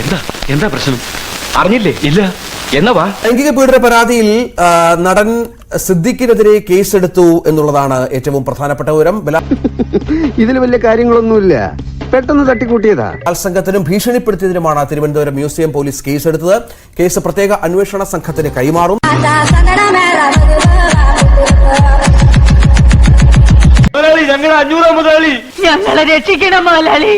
എന്താ? എന്താ പ്രശ്നം? അറിഞ്ഞില്ലേ? ഇല്ല. എന്നവാ വാ. ലൈംഗിക പീഡന പരാതിയിൽ നടൻ സിദ്ദിഖിനെതിരെ കേസെടുത്തു എന്നുള്ളതാണ് ഏറ്റവും പ്രധാനപ്പെട്ട വിവരം. ഇതിൽ വലിയ കാര്യങ്ങളൊന്നുമില്ല. പെട്ടെന്ന് തട്ടിക്കൂട്ടിയതാ. സംഘത്തിനും ഭീഷണിപ്പെടുത്തിയതിനുമാണ് തിരുവനന്തപുരം മ്യൂസിയം പോലീസ് കേസെടുത്തത്. കേസ് പ്രത്യേക അന്വേഷണ സംഘത്തിന് കൈമാറും. ഞങ്ങളെ രക്ഷിക്കണം മുതലാളി.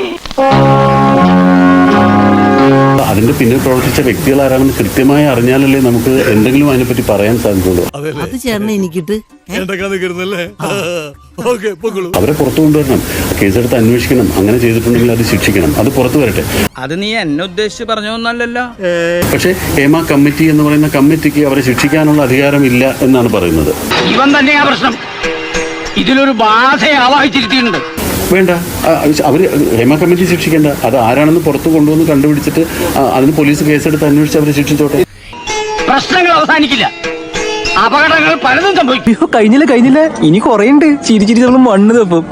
അതിന്റെ പിന്നിൽ പ്രവർത്തിച്ച വ്യക്തികൾ ആരാണെന്ന് കൃത്യമായി അറിഞ്ഞാലല്ലേ നമുക്ക് എന്തെങ്കിലും അതിനെപ്പറ്റി പറയാൻ സാധിക്കുള്ളൂ അത് ചേർന്ന് എനിക്കിട്ട് അവരെ പുറത്തു കൊണ്ടുവരണം. കേസെടുത്ത് അന്വേഷിക്കണം. അങ്ങനെ ചെയ്തിട്ടുണ്ടെങ്കിൽ അത് ശിക്ഷിക്കണം. അത് പുറത്തു വരട്ടെ. അത് നീ എന്നെ ഉദ്ദേശിച്ച് പറഞ്ഞൊന്നല്ലല്ലോ പക്ഷേ ഹേമ കമ്മിറ്റി എന്ന് പറയുന്ന കമ്മിറ്റിക്ക് അവരെ ശിക്ഷിക്കാനുള്ള അധികാരം ഇല്ല എന്നാണ് പറയുന്നത്. ഇവൻ തന്നെയാ പ്രശ്നം ഇതിലൊരു ബാധയെ ആവാഹിച്ചിരുത്തിയിട്ടുണ്ട്. വേണ്ട. അവർ അവർ ഹേമ കമ്മിറ്റി ശിക്ഷിക്കേണ്ട. അത് ആരാണെന്ന് പുറത്ത് കൊണ്ടുവന്ന് കണ്ടുപിടിച്ചിട്ട് അതിന് പോലീസ് കേസെടുത്ത് അന്വേഷിച്ച് അവരെ ശിക്ഷിച്ചോട്ടെ. പ്രശ്നങ്ങൾ അവസാനിക്കില്ല. അപകടങ്ങൾ പലതും സംഭവിക്കും. കഴിഞ്ഞില്ല കഴിഞ്ഞില്ല? ഇനി കൊറേ ഉണ്ട് ചിരി ചിരി നമ്മൾ മണ്ണ് തപ്പും.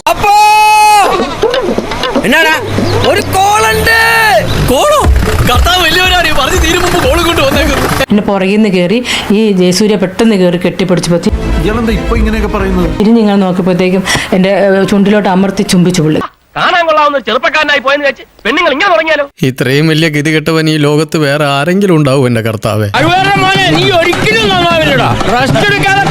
എന്നാടാ? ഒരു കോളുണ്ട്. കോളോ? കർത്താവ് വലിയവരാണ് പറഞ്ഞു തീരും മുമ്പ് കോൾ കൊണ്ട് വന്നേക്കുന്നു. പിന്നെ പുറകിൽ നിന്ന് കയറി ഈ ജയസൂര്യ പെട്ടെന്ന് കയറി കെട്ടിപ്പിടിച്ചു പറ്റി. ഇങ്ങനെ നോക്കിയപ്പോഴത്തേക്കും എന്റെ ചുണ്ടിലോട്ട് അമർത്തി ചുംബിച്ചു പുള്ളി. കാണാൻ കൊള്ളാവുന്ന ചെറുപ്പക്കാരനായി പോയെന്ന് വെച്ച് പെണ്ണുങ്ങൾ ഇങ്ങനെ തുടങ്ങിയാലോ? ഇത്രയും വലിയ ഗതി കെട്ടവൻ ഈ ലോകത്ത് വേറെ ആരെങ്കിലും ഉണ്ടാവും എന്റെ കർത്താവ്. നീ ഒരിക്കലും നന്നാവില്ലടാ. റെസ്റ്റ് എടുക്കാതെ